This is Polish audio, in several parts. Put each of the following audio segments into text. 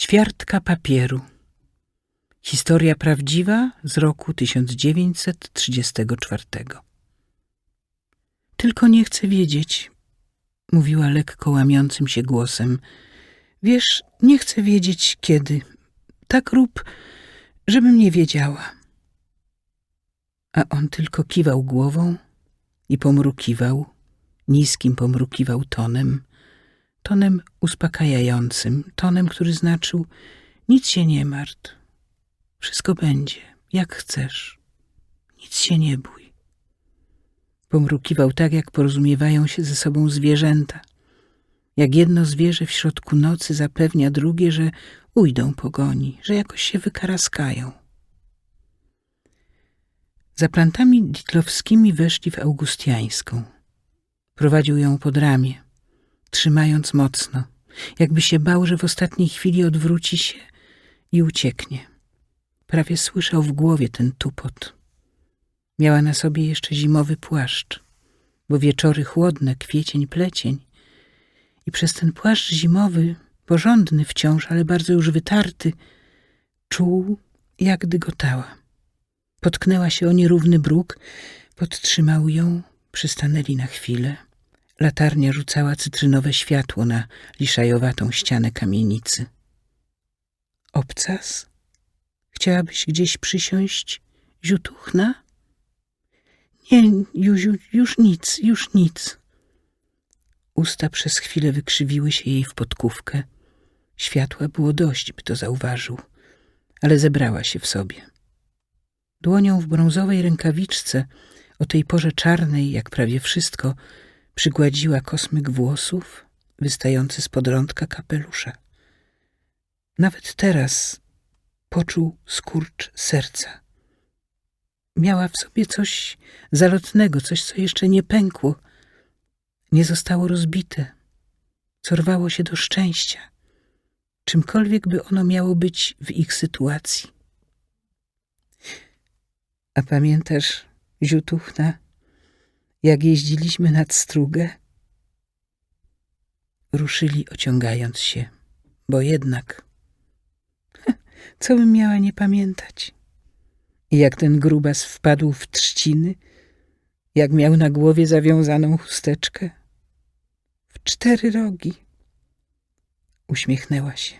Ćwiartka papieru. Historia prawdziwa z roku 1934. Tylko nie chcę wiedzieć, mówiła lekko łamiącym się głosem. Wiesz, nie chcę wiedzieć kiedy. Tak rób, żebym nie wiedziała. A on tylko kiwał głową i pomrukiwał, niskim pomrukiwał tonem, tonem uspokajającym, tonem, który znaczył nic się nie martw, wszystko będzie, jak chcesz, nic się nie bój. Pomrukiwał tak, jak porozumiewają się ze sobą zwierzęta, jak jedno zwierzę w środku nocy zapewnia drugie, że ujdą pogoni, że jakoś się wykaraskają. Za plantami ditlowskimi weszli w Augustiańską. Prowadził ją pod ramię, trzymając mocno, jakby się bał, że w ostatniej chwili odwróci się i ucieknie. Prawie słyszał w głowie ten tupot. Miała na sobie jeszcze zimowy płaszcz, bo wieczory chłodne, kwiecień, plecień. I przez ten płaszcz zimowy, porządny wciąż, ale bardzo już wytarty, czuł, jak dygotała. Potknęła się o nierówny bruk, podtrzymał ją, przystanęli na chwilę. Latarnia rzucała cytrynowe światło na liszajowatą ścianę kamienicy. Obcas? Chciałabyś gdzieś przysiąść, ziutuchna? Nie, Juziu, już nic, już nic. Usta przez chwilę wykrzywiły się jej w podkówkę. Światła było dość, by to zauważył, ale zebrała się w sobie. Dłonią w brązowej rękawiczce, o tej porze czarnej, jak prawie wszystko, przygładziła kosmyk włosów wystający z podrądka kapelusza. Nawet teraz poczuł skurcz serca. Miała w sobie coś zalotnego, coś, co jeszcze nie pękło, nie zostało rozbite, co rwało się do szczęścia, czymkolwiek by ono miało być w ich sytuacji. A pamiętasz, Ziutuchna, jak jeździliśmy nad strugę? Ruszyli ociągając się, bo jednak, co bym miała nie pamiętać? Jak ten grubas wpadł w trzciny, jak miał na głowie zawiązaną chusteczkę? W cztery rogi. Uśmiechnęła się.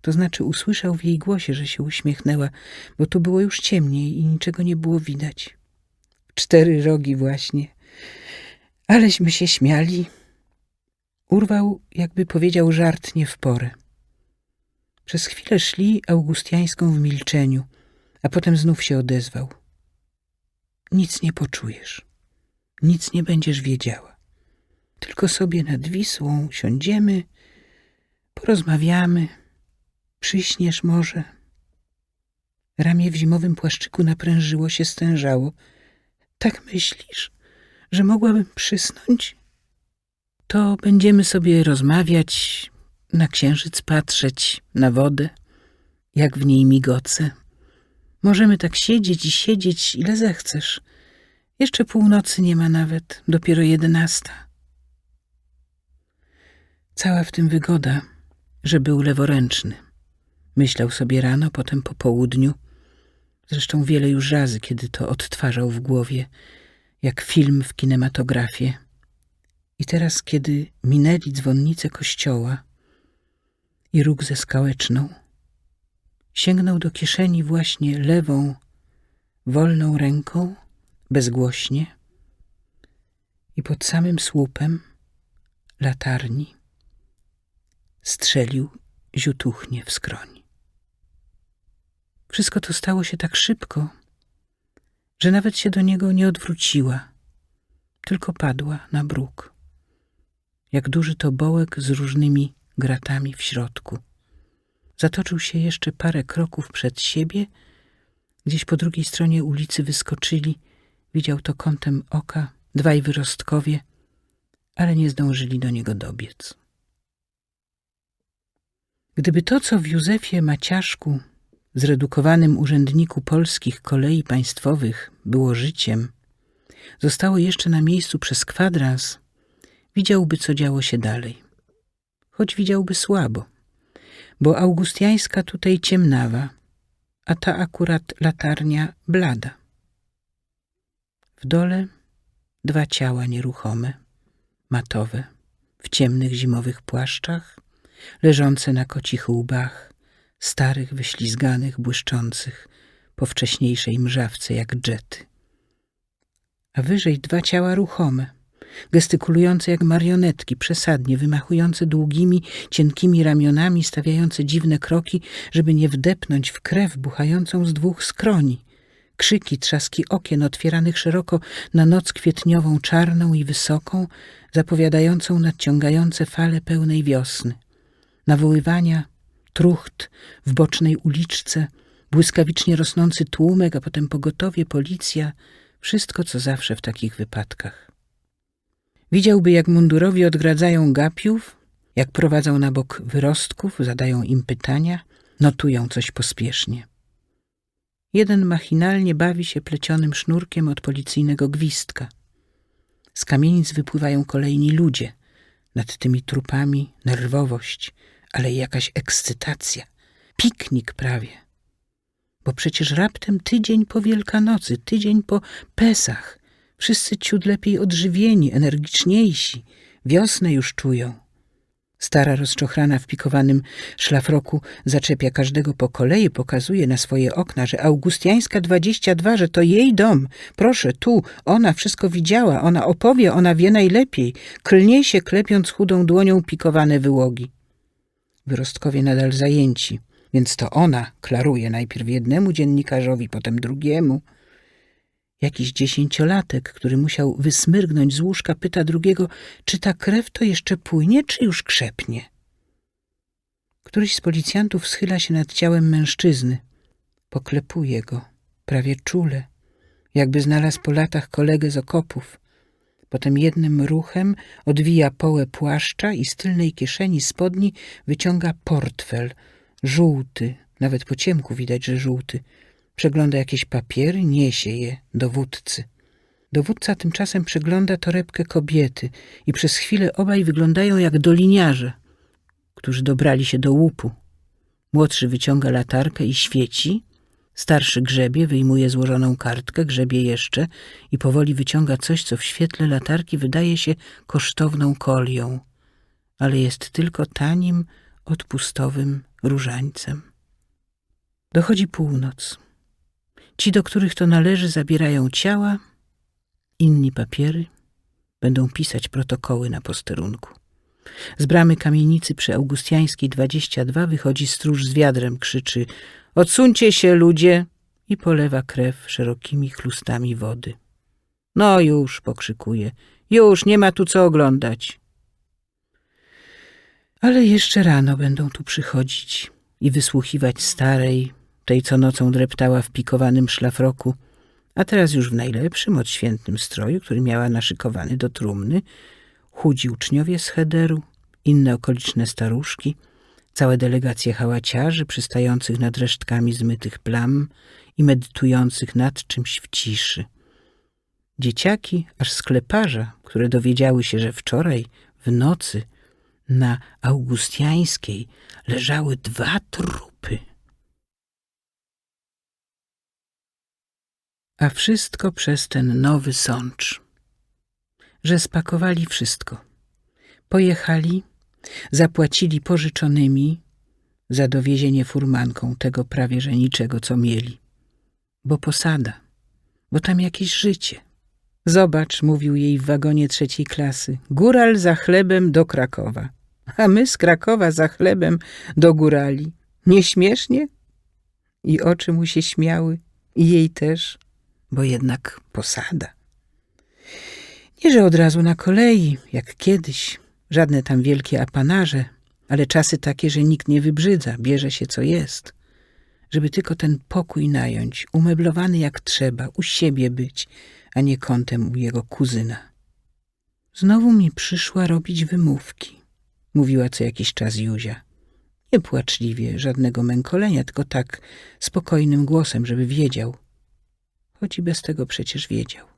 To znaczy usłyszał w jej głosie, że się uśmiechnęła, bo tu było już ciemniej i niczego nie było widać. Cztery rogi właśnie. Aleśmy się śmiali. Urwał, jakby powiedział żart nie w porę. Przez chwilę szli Augustiańską w milczeniu, a potem znów się odezwał. Nic nie poczujesz, nic nie będziesz wiedziała. Tylko sobie nad Wisłą siądziemy, porozmawiamy, przyśniesz może. Ramię w zimowym płaszczyku naprężyło się, stężało. Tak myślisz, że mogłabym przysnąć? To będziemy sobie rozmawiać, na księżyc patrzeć, na wodę, jak w niej migoce. Możemy tak siedzieć i siedzieć, ile zechcesz. Jeszcze północy nie ma nawet, dopiero jedenasta. Cała w tym wygoda, że był leworęczny. Myślał sobie rano, potem po południu. Zresztą wiele już razy, kiedy to odtwarzał w głowie, jak film w kinematografie. I teraz, kiedy minęli dzwonnicę kościoła i róg ze skałeczną, sięgnął do kieszeni właśnie lewą, wolną ręką, bezgłośnie i pod samym słupem latarni strzelił ziutuchnie w skroń. Wszystko to stało się tak szybko, że nawet się do niego nie odwróciła, tylko padła na bruk, jak duży tobołek z różnymi gratami w środku. Zatoczył się jeszcze parę kroków przed siebie, gdzieś po drugiej stronie ulicy wyskoczyli, widział to kątem oka, dwaj wyrostkowie, ale nie zdążyli do niego dobiec. Gdyby to, co w Józefie Maciaszku, zredukowanym urzędniku polskich kolei państwowych, było życiem, zostało jeszcze na miejscu przez kwadrans, widziałby, co działo się dalej. Choć widziałby słabo, bo augustiańska tutaj ciemnawa, a ta akurat latarnia blada. W dole dwa ciała nieruchome, matowe, w ciemnych zimowych płaszczach, leżące na kocich łbach, starych, wyślizganych, błyszczących, po wcześniejszej mrzawce jak dżety. A wyżej dwa ciała ruchome, gestykulujące jak marionetki, przesadnie, wymachujące długimi, cienkimi ramionami, stawiające dziwne kroki, żeby nie wdepnąć w krew buchającą z dwóch skroni. Krzyki, trzaski okien otwieranych szeroko na noc kwietniową, czarną i wysoką, zapowiadającą nadciągające fale pełnej wiosny. Nawoływania, trucht w bocznej uliczce, błyskawicznie rosnący tłumek, a potem pogotowie, policja, wszystko co zawsze w takich wypadkach. Widziałby, jak mundurowi odgradzają gapiów, jak prowadzą na bok wyrostków, zadają im pytania, notują coś pospiesznie. Jeden machinalnie bawi się plecionym sznurkiem od policyjnego gwizdka. Z kamienic wypływają kolejni ludzie. Nad tymi trupami nerwowość, ale jakaś ekscytacja. Piknik prawie. Bo przecież raptem tydzień po Wielkanocy, tydzień po Pesach. Wszyscy ciut lepiej odżywieni, energiczniejsi. Wiosnę już czują. Stara rozczochrana w pikowanym szlafroku zaczepia każdego po kolei, pokazuje na swoje okna, że Augustiańska 22, że to jej dom. Proszę, tu, ona wszystko widziała, ona opowie, ona wie najlepiej. Klnie się, klepiąc chudą dłonią pikowane wyłogi. Wyrostkowie nadal zajęci, więc to ona klaruje najpierw jednemu dziennikarzowi, potem drugiemu. Jakiś dziesięciolatek, który musiał wysmyrgnąć z łóżka, pyta drugiego, czy ta krew to jeszcze płynie, czy już krzepnie. Któryś z policjantów schyla się nad ciałem mężczyzny. Poklepuje go, prawie czule, jakby znalazł po latach kolegę z okopów. Potem jednym ruchem odwija połę płaszcza i z tylnej kieszeni spodni wyciąga portfel, żółty, nawet po ciemku widać, że żółty. Przegląda jakieś papiery, niesie je dowódcy. Dowódca tymczasem przegląda torebkę kobiety i przez chwilę obaj wyglądają jak doliniarze, którzy dobrali się do łupu. Młodszy wyciąga latarkę i świeci, starszy grzebie, wyjmuje złożoną kartkę, grzebie jeszcze i powoli wyciąga coś, co w świetle latarki wydaje się kosztowną kolią, ale jest tylko tanim, odpustowym różańcem. Dochodzi północ. Ci, do których to należy, zabierają ciała, inni papiery, będą pisać protokoły na posterunku. Z bramy kamienicy przy Augustiańskiej 22 wychodzi stróż z wiadrem, krzyczy Odsuńcie się, ludzie! i polewa krew szerokimi chlustami wody. No już, pokrzykuje, już, nie ma tu co oglądać. Ale jeszcze rano będą tu przychodzić i wysłuchiwać starej, tej co nocą dreptała w pikowanym szlafroku, a teraz już w najlepszym, odświętnym stroju, który miała naszykowany do trumny, chudzi uczniowie z Hederu, inne okoliczne staruszki, całe delegacje hałaciarzy przystających nad resztkami zmytych plam i medytujących nad czymś w ciszy. Dzieciaki, aż skleparza, które dowiedziały się, że wczoraj w nocy na Augustiańskiej leżały dwa trupy. A wszystko przez ten nowy sącz, że spakowali wszystko. Pojechali, zapłacili pożyczonymi za dowiezienie furmanką tego prawie że niczego, co mieli. Bo posada, bo tam jakieś życie. Zobacz, mówił jej w wagonie trzeciej klasy, góral za chlebem do Krakowa, a my z Krakowa za chlebem do górali. Nieśmiesznie? I oczy mu się śmiały, i jej też bo jednak posada. Nie, że od razu na kolei, jak kiedyś, żadne tam wielkie apanarze, ale czasy takie, że nikt nie wybrzydza, bierze się co jest. Żeby tylko ten pokój nająć, umeblowany jak trzeba, u siebie być, a nie kątem u jego kuzyna. Znowu mi przyszła robić wymówki, mówiła co jakiś czas Juzia. Nie płaczliwie, żadnego mękolenia, tylko tak spokojnym głosem, żeby wiedział – choć i bez tego przecież wiedział.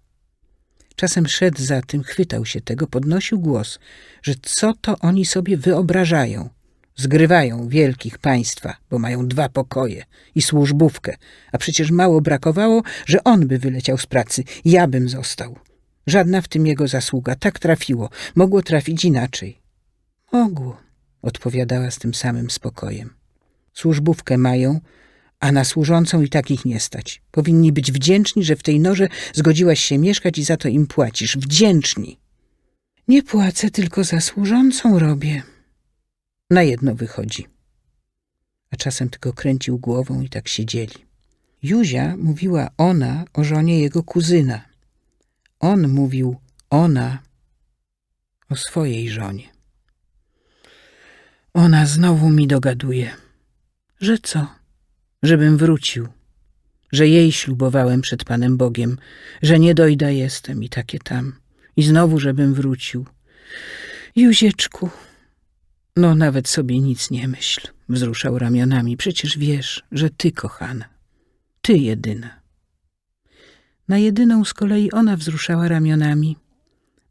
Czasem szedł za tym, chwytał się tego, podnosił głos, że co to oni sobie wyobrażają, Zgrywają wielkich państwa, bo mają dwa pokoje i służbówkę, a przecież mało brakowało, że on by wyleciał z pracy, ja bym został. Żadna w tym jego zasługa. Tak trafiło. Mogło trafić inaczej. Mogło, odpowiadała z tym samym spokojem. Służbówkę mają, a na służącą i tak ich nie stać. Powinni być wdzięczni, że w tej norze zgodziłaś się mieszkać i za to im płacisz. Wdzięczni. Nie płacę, tylko za służącą robię. Na jedno wychodzi. A czasem tylko kręcił głową i tak siedzieli. Józia mówiła ona o żonie jego kuzyna. On mówił ona o swojej żonie. Ona znowu mi dogaduje, że co? Żebym wrócił, że jej ślubowałem przed Panem Bogiem, że nie dojda jestem i takie tam. I znowu, żebym wrócił. Józieczku, no nawet sobie nic nie myśl, wzruszał ramionami. Przecież wiesz, że ty kochana, ty jedyna. Na jedyną z kolei ona wzruszała ramionami,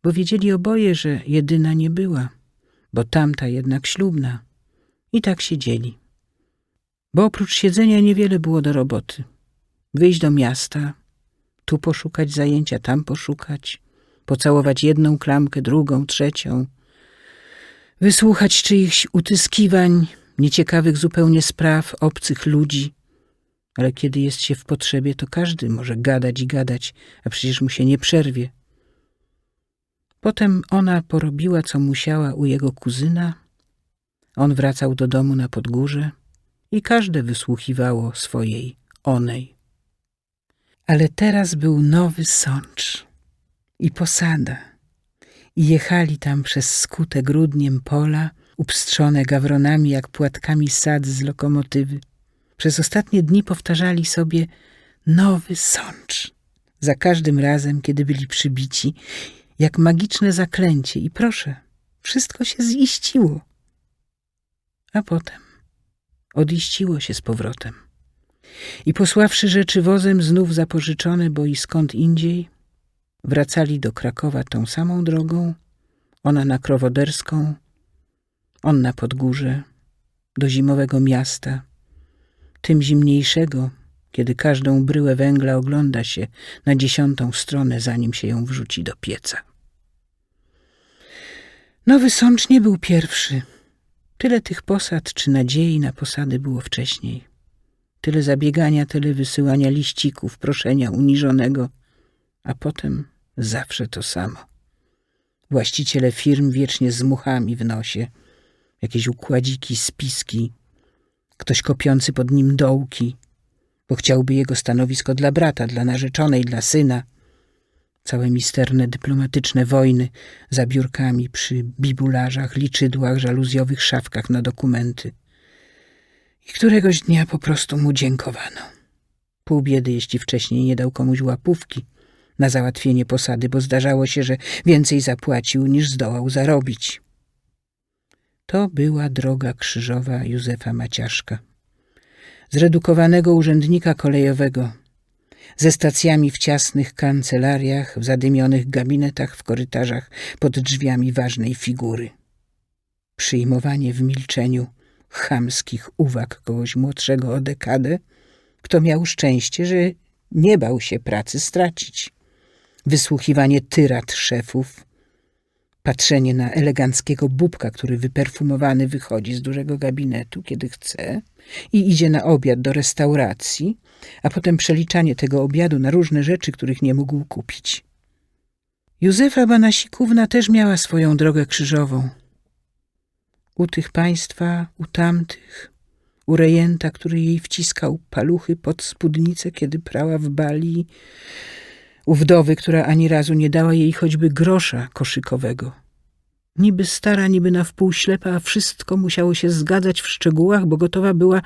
bo wiedzieli oboje, że jedyna nie była, bo tamta jednak ślubna. I tak siedzieli. Bo oprócz siedzenia niewiele było do roboty. Wyjść do miasta, tu poszukać zajęcia, tam poszukać, pocałować jedną klamkę, drugą, trzecią, wysłuchać czyichś utyskiwań, nieciekawych zupełnie spraw, obcych ludzi. Ale kiedy jest się w potrzebie, to każdy może gadać i gadać, a przecież mu się nie przerwie. Potem ona porobiła, co musiała u jego kuzyna. On wracał do domu na podgórze i każde wysłuchiwało swojej onej. Ale teraz był nowy sącz i posada. I jechali tam przez skute grudniem pola, upstrzone gawronami jak płatkami sad z lokomotywy. Przez ostatnie dni powtarzali sobie nowy sącz. Za każdym razem, kiedy byli przybici, jak magiczne zaklęcie i proszę, wszystko się ziściło. A potem odiściło się z powrotem. I posławszy rzeczy wozem znów zapożyczone, bo i skąd indziej, wracali do Krakowa tą samą drogą, ona na Krowoderską, on na Podgórze, do zimowego miasta, tym zimniejszego, kiedy każdą bryłę węgla ogląda się na dziesiątą stronę, zanim się ją wrzuci do pieca. Nowy Sącz nie był pierwszy. Tyle tych posad czy nadziei na posady było wcześniej. Tyle zabiegania, tyle wysyłania liścików, proszenia uniżonego, a potem zawsze to samo. Właściciele firm wiecznie z muchami w nosie, jakieś układziki, spiski, ktoś kopiący pod nim dołki, bo chciałby jego stanowisko dla brata, dla narzeczonej, dla syna. Całe misterne dyplomatyczne wojny za biurkami przy bibularzach, liczydłach, żaluzjowych szafkach na dokumenty. I któregoś dnia po prostu mu dziękowano. Pół biedy, jeśli wcześniej nie dał komuś łapówki na załatwienie posady, bo zdarzało się, że więcej zapłacił niż zdołał zarobić. To była droga krzyżowa Józefa Maciaszka. Zredukowanego urzędnika kolejowego, ze stacjami w ciasnych kancelariach, w zadymionych gabinetach, w korytarzach, pod drzwiami ważnej figury. Przyjmowanie w milczeniu chamskich uwag kogoś młodszego o dekadę, kto miał szczęście, że nie bał się pracy stracić. Wysłuchiwanie tyrad szefów, patrzenie na eleganckiego bubka, który wyperfumowany wychodzi z dużego gabinetu, kiedy chce i idzie na obiad do restauracji, a potem przeliczanie tego obiadu na różne rzeczy, których nie mógł kupić. Józefa Banasikówna też miała swoją drogę krzyżową. U tych państwa, u tamtych, u rejenta, który jej wciskał paluchy pod spódnicę, kiedy prała w bali, u wdowy, która ani razu nie dała jej choćby grosza koszykowego. Niby stara, niby na wpół ślepa, a wszystko musiało się zgadzać w szczegółach, bo gotowa była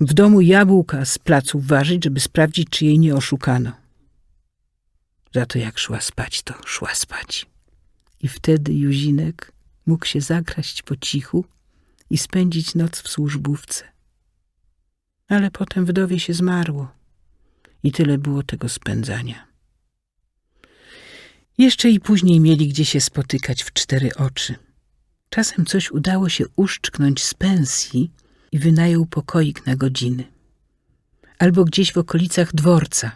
w domu jabłka z placu ważyć, żeby sprawdzić, czy jej nie oszukano. Za to jak szła spać, to szła spać. I wtedy Juzinek mógł się zakraść po cichu i spędzić noc w służbówce. Ale potem wdowie się zmarło i tyle było tego spędzania. Jeszcze i później mieli gdzie się spotykać w cztery oczy. Czasem coś udało się uszczknąć z pensji i wynajął pokoik na godziny. Albo gdzieś w okolicach dworca,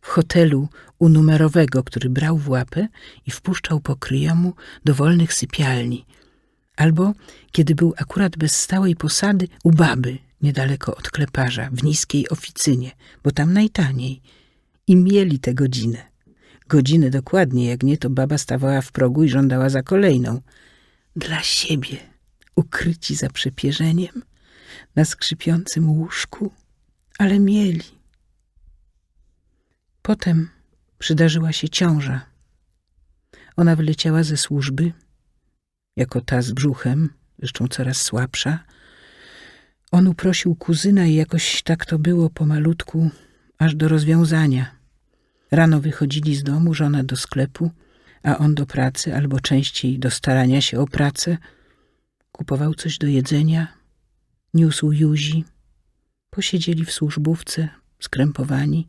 w hotelu u numerowego, który brał w łapę i wpuszczał po kryjomu do wolnych sypialni. Albo, kiedy był akurat bez stałej posady, u baby, niedaleko od kleparza, w niskiej oficynie, bo tam najtaniej. I mieli tę godzinę. Godzinę dokładnie, jak nie, to baba stawała w progu i żądała za kolejną. Dla siebie, ukryci za przepierzeniem, na skrzypiącym łóżku, ale mieli. Potem przydarzyła się ciąża. Ona wyleciała ze służby, jako ta z brzuchem, zresztą coraz słabsza. On uprosił kuzyna i jakoś tak to było pomalutku, aż do rozwiązania. Rano wychodzili z domu, żona do sklepu, a on do pracy, albo częściej do starania się o pracę. Kupował coś do jedzenia, niósł Juzi. Posiedzieli w służbówce, skrępowani.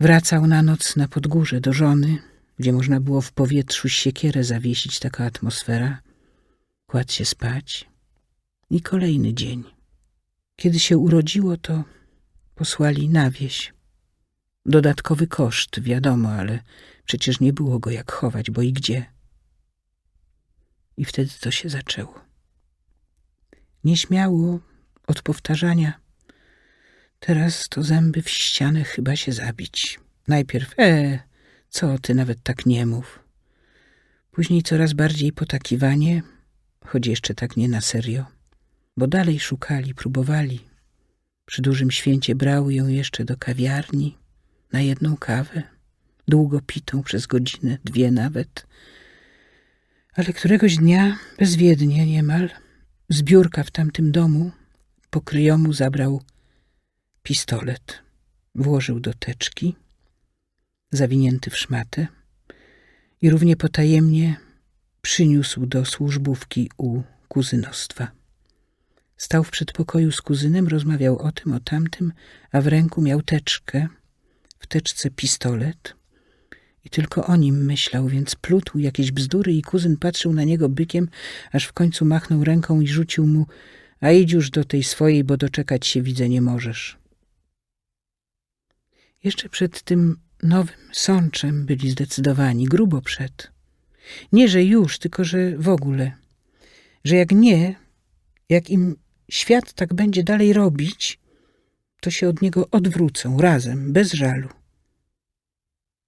Wracał na noc na podgórze do żony, gdzie można było w powietrzu siekierę zawiesić, taka atmosfera. Kładł się spać. I kolejny dzień. Kiedy się urodziło, to posłali na wieś. Dodatkowy koszt, wiadomo, ale przecież nie było go jak chować, bo i gdzie. I wtedy to się zaczęło. Nieśmiało od powtarzania. Teraz to zęby w ścianę chyba się zabić. Najpierw, e, co ty nawet tak nie mów. Później coraz bardziej potakiwanie, choć jeszcze tak nie na serio, bo dalej szukali, próbowali. Przy dużym święcie brały ją jeszcze do kawiarni na jedną kawę, długo pitą przez godzinę, dwie nawet. Ale któregoś dnia, bezwiednie niemal, z biurka w tamtym domu, po kryjomu zabrał pistolet, włożył do teczki, zawinięty w szmatę i równie potajemnie przyniósł do służbówki u kuzynostwa. Stał w przedpokoju z kuzynem, rozmawiał o tym, o tamtym, a w ręku miał teczkę, w teczce pistolet i tylko o nim myślał, więc plutł jakieś bzdury i kuzyn patrzył na niego bykiem, aż w końcu machnął ręką i rzucił mu a idź już do tej swojej, bo doczekać się widzę nie możesz. Jeszcze przed tym nowym sączem byli zdecydowani, grubo przed. Nie, że już, tylko że w ogóle. Że jak nie, jak im świat tak będzie dalej robić, to się od niego odwrócą razem, bez żalu.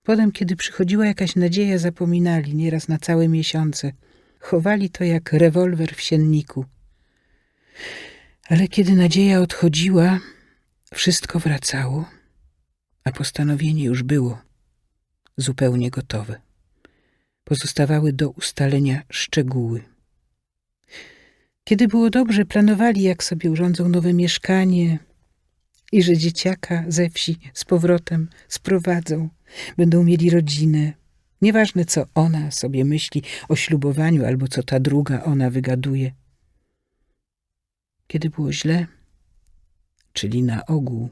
Potem, kiedy przychodziła jakaś nadzieja, zapominali nieraz na całe miesiące. Chowali to jak rewolwer w sienniku. Ale kiedy nadzieja odchodziła, wszystko wracało, a postanowienie już było zupełnie gotowe. Pozostawały do ustalenia szczegóły. Kiedy było dobrze, planowali, jak sobie urządzą nowe mieszkanie i że dzieciaka ze wsi z powrotem sprowadzą, będą mieli rodzinę. Nieważne, co ona sobie myśli o ślubowaniu albo co ta druga ona wygaduje. Kiedy było źle, czyli na ogół,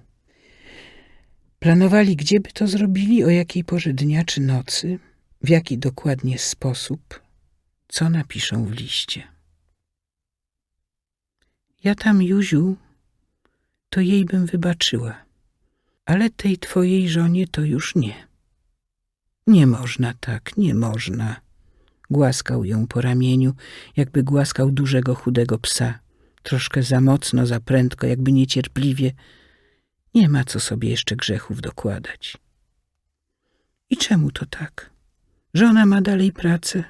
planowali, gdzie by to zrobili, o jakiej porze dnia czy nocy, w jaki dokładnie sposób, co napiszą w liście. Ja tam, Juziu, to jej bym wybaczyła, ale tej twojej żonie to już nie. Nie można tak, nie można. Głaskał ją po ramieniu, jakby głaskał dużego, chudego psa. Troszkę za mocno, za prędko, jakby niecierpliwie. Nie ma co sobie jeszcze grzechów dokładać. I czemu to tak? Że ona ma dalej pracę?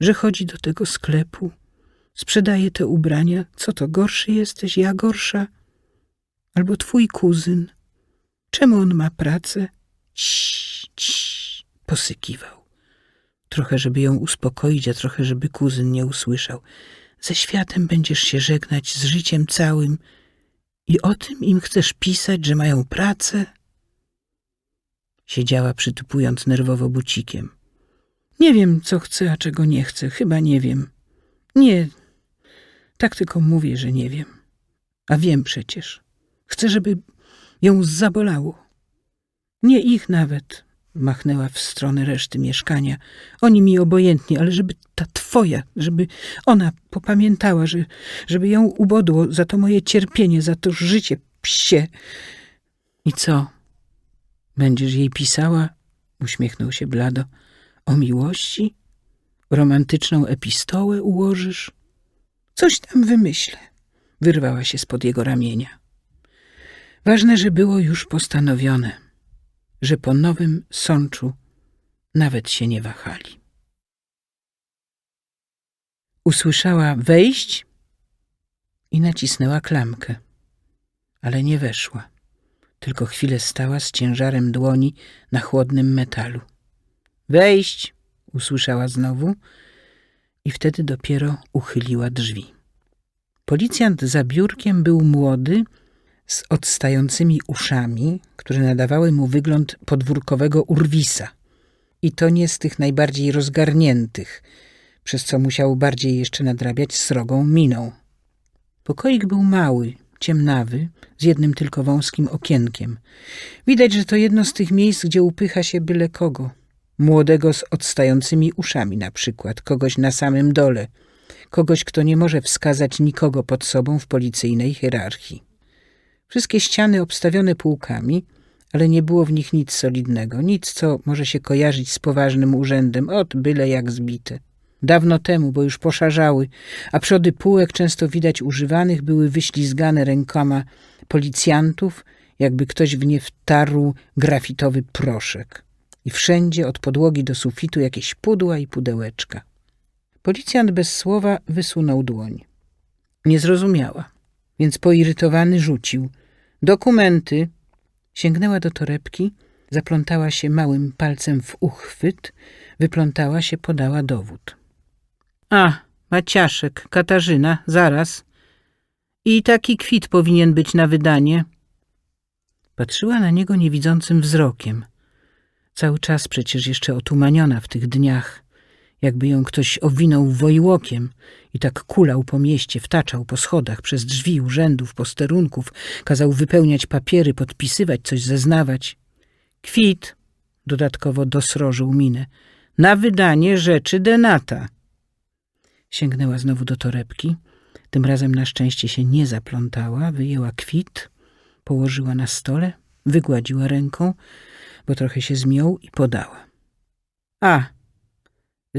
Że chodzi do tego sklepu? Sprzedaje te ubrania? Co to, gorszy jesteś, ja gorsza? Albo twój kuzyn? Czemu on ma pracę? Cii, cii, posykiwał. Trochę, żeby ją uspokoić, a trochę, żeby kuzyn nie usłyszał. Ze światem będziesz się żegnać, z życiem całym. I o tym im chcesz pisać, że mają pracę? Siedziała przytupując nerwowo bucikiem. Nie wiem, co chcę, a czego nie chcę. Chyba nie wiem. Nie, tak tylko mówię, że nie wiem. A wiem przecież. Chcę, żeby ją zabolało. Nie ich nawet, Machnęła w stronę reszty mieszkania. Oni mi obojętni, ale żeby ta twoja, żeby ona popamiętała, że, żeby ją ubodło za to moje cierpienie, za to życie psie. I co? Będziesz jej pisała? Uśmiechnął się blado. O miłości? Romantyczną epistołę ułożysz? Coś tam wymyślę. Wyrwała się spod jego ramienia. Ważne, że było już postanowione, że po nowym sączu nawet się nie wahali. Usłyszała wejść i nacisnęła klamkę, ale nie weszła, tylko chwilę stała z ciężarem dłoni na chłodnym metalu. Wejść, usłyszała znowu i wtedy dopiero uchyliła drzwi. Policjant za biurkiem był młody, z odstającymi uszami, które nadawały mu wygląd podwórkowego urwisa. I to nie z tych najbardziej rozgarniętych, przez co musiał bardziej jeszcze nadrabiać srogą miną. Pokoik był mały, ciemnawy, z jednym tylko wąskim okienkiem. Widać, że to jedno z tych miejsc, gdzie upycha się byle kogo. Młodego z odstającymi uszami na przykład, kogoś na samym dole, kogoś, kto nie może wskazać nikogo pod sobą w policyjnej hierarchii. Wszystkie ściany obstawione półkami, ale nie było w nich nic solidnego, nic, co może się kojarzyć z poważnym urzędem, od byle jak zbite. Dawno temu, bo już poszarzały, a przody półek często widać używanych były wyślizgane rękoma policjantów, jakby ktoś w nie wtarł grafitowy proszek. I wszędzie od podłogi do sufitu jakieś pudła i pudełeczka. Policjant bez słowa wysunął dłoń. Nie zrozumiała, więc poirytowany rzucił. Dokumenty. Sięgnęła do torebki, zaplątała się małym palcem w uchwyt, wyplątała się, podała dowód. A, Maciaszek, Katarzyna, zaraz. I taki kwit powinien być na wydanie. Patrzyła na niego niewidzącym wzrokiem. Cały czas przecież jeszcze otumaniona w tych dniach, jakby ją ktoś owinął wojłokiem i tak kulał po mieście, wtaczał po schodach, przez drzwi urzędów, posterunków, kazał wypełniać papiery, podpisywać, coś zeznawać. Kwit, dodatkowo dosrożył minę, na wydanie rzeczy denata. Sięgnęła znowu do torebki, tym razem na szczęście się nie zaplątała, wyjęła kwit, położyła na stole, wygładziła ręką, bo trochę się zmiął i podała. A,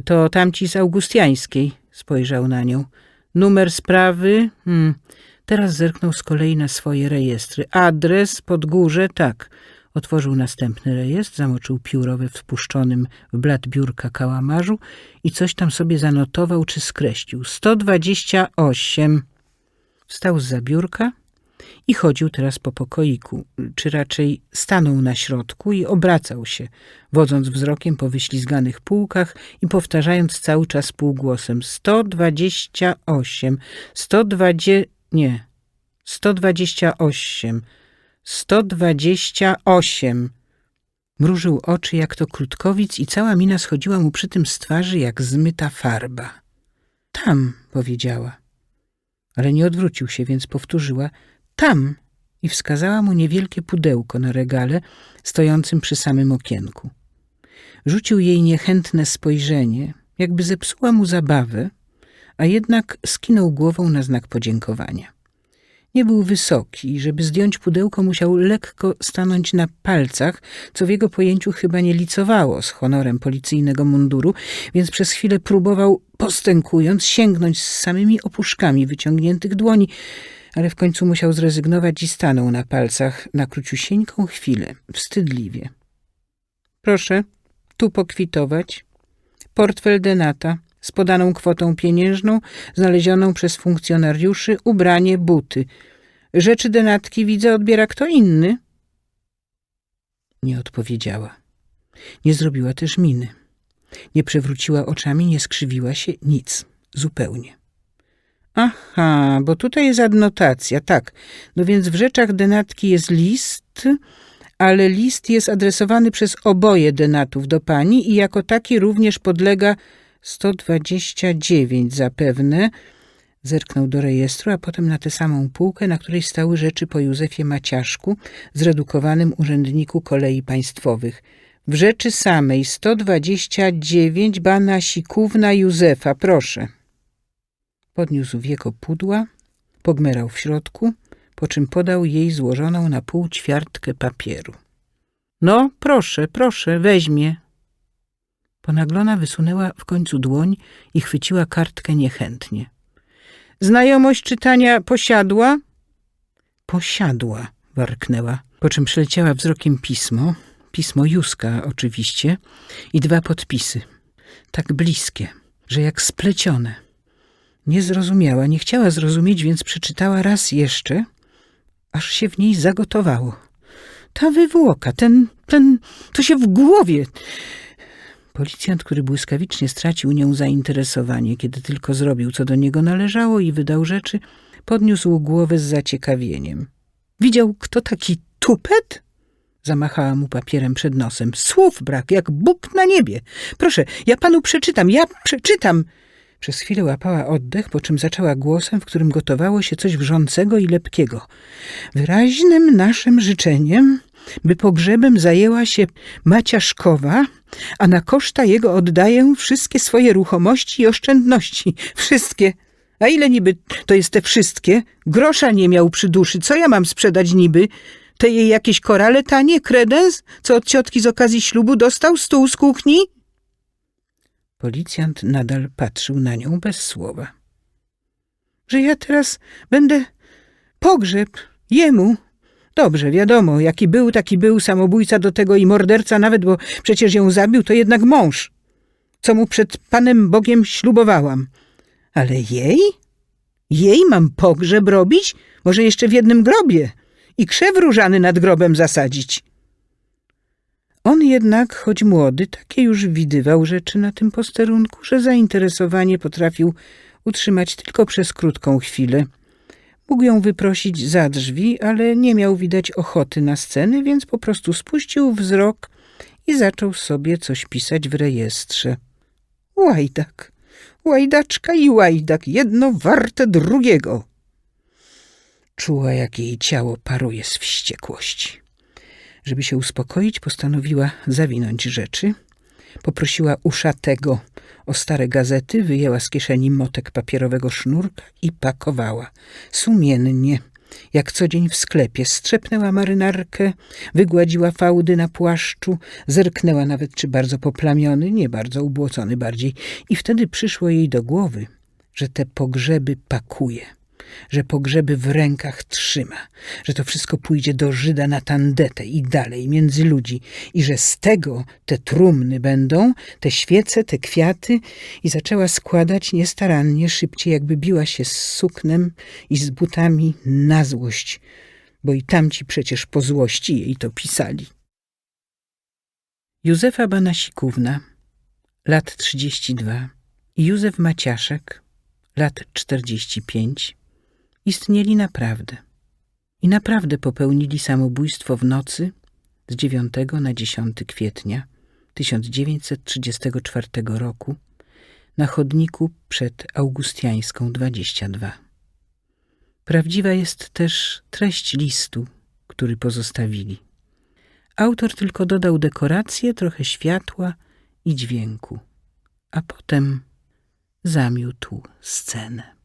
to tamci z Augustiańskiej, spojrzał na nią. Numer sprawy? Hmm. Teraz zerknął z kolei na swoje rejestry. Adres, Podgórze, tak. Otworzył następny rejestr, zamoczył pióro we wpuszczonym w blat biurka kałamarzu i coś tam sobie zanotował czy skreślił. 128. Wstał z biurka i chodził teraz po pokoiku, czy raczej stanął na środku i obracał się, wodząc wzrokiem po wyślizganych półkach i powtarzając cały czas półgłosem 128, 120, nie, 128, 128. Mrużył oczy jak to krótkowic i cała mina schodziła mu przy tym z twarzy jak zmyta farba. Tam, powiedziała. Ale nie odwrócił się, więc powtórzyła tam i wskazała mu niewielkie pudełko na regale stojącym przy samym okienku. Rzucił jej niechętne spojrzenie, jakby zepsuła mu zabawę, a jednak skinął głową na znak podziękowania. Nie był wysoki i żeby zdjąć pudełko musiał lekko stanąć na palcach, co w jego pojęciu chyba nie licowało z honorem policyjnego munduru, więc przez chwilę próbował, postękując, sięgnąć z samymi opuszkami wyciągniętych dłoni, ale w końcu musiał zrezygnować i stanął na palcach na króciusieńką chwilę, wstydliwie. Proszę, tu pokwitować. Portfel denata z podaną kwotą pieniężną, znalezioną przez funkcjonariuszy, ubranie, buty. Rzeczy denatki widzę odbiera kto inny. Nie odpowiedziała. Nie zrobiła też miny. Nie przewróciła oczami, nie skrzywiła się, nic, zupełnie. Aha, bo tutaj jest adnotacja, tak. No więc w rzeczach denatki jest list, ale list jest adresowany przez oboje denatów do pani i jako taki również podlega 129 zapewne. Zerknął do rejestru, a potem na tę samą półkę, na której stały rzeczy po Józefie Maciaszku, zredukowanym urzędniku kolei państwowych. W rzeczy samej 129 Banasikówna Józefa, proszę. Podniósł wieko pudła, pogmerał w środku, po czym podał jej złożoną na pół ćwiartkę papieru. No, proszę, proszę, weźmie. Ponaglona wysunęła w końcu dłoń i chwyciła kartkę niechętnie. Znajomość czytania posiadła? Posiadła, warknęła, po czym przeleciała wzrokiem pismo, pismo Józka oczywiście, i dwa podpisy, tak bliskie, że jak splecione. Nie zrozumiała, nie chciała zrozumieć, więc przeczytała raz jeszcze, aż się w niej zagotowało. Ta wywłoka, ten, ten, to się w głowie. Policjant, który błyskawicznie stracił nią zainteresowanie, kiedy tylko zrobił, co do niego należało i wydał rzeczy, podniósł głowę z zaciekawieniem. Widział kto taki tupet? Zamachała mu papierem przed nosem. Słów brak, jak Bóg na niebie. Proszę, ja panu przeczytam, ja przeczytam. Przez chwilę łapała oddech, po czym zaczęła głosem, w którym gotowało się coś wrzącego i lepkiego. Wyraźnym naszym życzeniem, by pogrzebem zajęła się Maciaszkowa, a na koszta jego oddaję wszystkie swoje ruchomości i oszczędności. Wszystkie. A ile niby to jest te wszystkie? Grosza nie miał przy duszy. Co ja mam sprzedać niby? Te jej jakieś korale tanie, kredens, co od ciotki z okazji ślubu dostał, stół z kuchni? Policjant nadal patrzył na nią bez słowa. Że ja teraz będę pogrzeb jemu. Dobrze, wiadomo, jaki był, taki był samobójca do tego i morderca nawet, bo przecież ją zabił, to jednak mąż, co mu przed Panem Bogiem ślubowałam. Ale jej? Jej mam pogrzeb robić? Może jeszcze w jednym grobie i krzew różany nad grobem zasadzić. On jednak, choć młody, takie już widywał rzeczy na tym posterunku, że zainteresowanie potrafił utrzymać tylko przez krótką chwilę. Mógł ją wyprosić za drzwi, ale nie miał widać ochoty na sceny, więc po prostu spuścił wzrok i zaczął sobie coś pisać w rejestrze. Łajdak, łajdaczka i łajdak, jedno warte drugiego. Czuła, jak jej ciało paruje z wściekłości. Żeby się uspokoić, postanowiła zawinąć rzeczy. Poprosiła uszatego o stare gazety, wyjęła z kieszeni motek papierowego sznurka i pakowała. Sumiennie, jak co dzień w sklepie, strzepnęła marynarkę, wygładziła fałdy na płaszczu, zerknęła nawet, czy bardzo poplamiony, nie bardzo ubłocony bardziej. I wtedy przyszło jej do głowy, że te pogrzeby pakuje że pogrzeby w rękach trzyma, że to wszystko pójdzie do Żyda na tandetę i dalej między ludzi i że z tego te trumny będą, te świece, te kwiaty i zaczęła składać niestarannie, szybciej jakby biła się z suknem i z butami na złość, bo i tamci przecież po złości jej to pisali. Józefa Banasikówna, lat 32 i Józef Maciaszek, lat 45, istnieli naprawdę. I naprawdę popełnili samobójstwo w nocy z 9 na 10 kwietnia 1934 roku na chodniku przed Augustiańską 22. Prawdziwa jest też treść listu, który pozostawili. Autor tylko dodał dekorację, trochę światła i dźwięku, a potem zamiótł scenę.